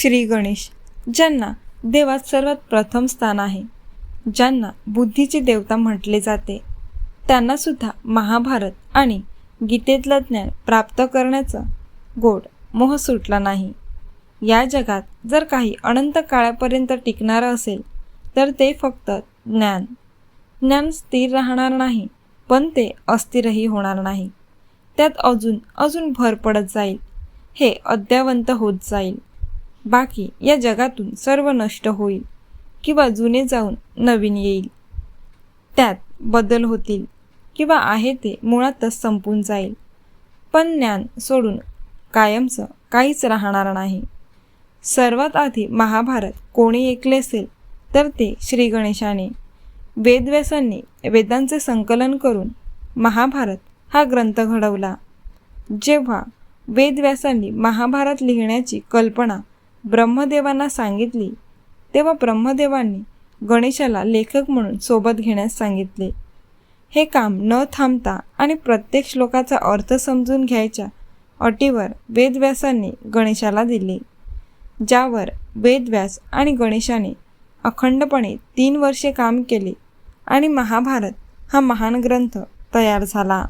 श्री गणेश ज्यांना देवात सर्वात प्रथम स्थान आहे ज्यांना बुद्धीची देवता म्हटले जाते त्यांनासुद्धा महाभारत आणि गीतेतलं ज्ञान प्राप्त करण्याचं गोड मोह सुटला नाही. या जगात जर काही अनंत काळापर्यंत टिकणारं असेल तर ते फक्त ज्ञान. ज्ञान स्थिर राहणार नाही पण ते अस्थिरही होणार नाही. त्यात अजून अजून भर पडत जाईल. हे अद्यावंत होत जाईल. बाकी या जगातून सर्व नष्ट होईल किंवा जुने जाऊन नवीन येईल. त्यात बदल होतील किंवा आहे ते मुळातच संपून जाईल. पण ज्ञान सोडून कायमचं काहीच राहणार नाही. सर्वात आधी महाभारत कोणी ऐकले असेल तर ते श्री गणेशाने. वेदव्यासांनी वेदांचे संकलन करून महाभारत हा ग्रंथ घडवला. जेव्हा वेदव्यासांनी महाभारत लिहिण्याची कल्पना ब्रह्मदेवांना सांगितली तेव्हा ब्रह्मदेवांनी गणेशाला लेखक म्हणून सोबत घेण्यास सांगितले. हे काम न थांबता आणि प्रत्येक श्लोकाचा अर्थ समजून घ्यायच्या अटीवर वेदव्यासांनी गणेशाला दिले ज्यावर वेदव्यास आणि गणेशाने अखंडपणे तीन वर्षे काम केले आणि महाभारत हा महान ग्रंथ तयार झाला.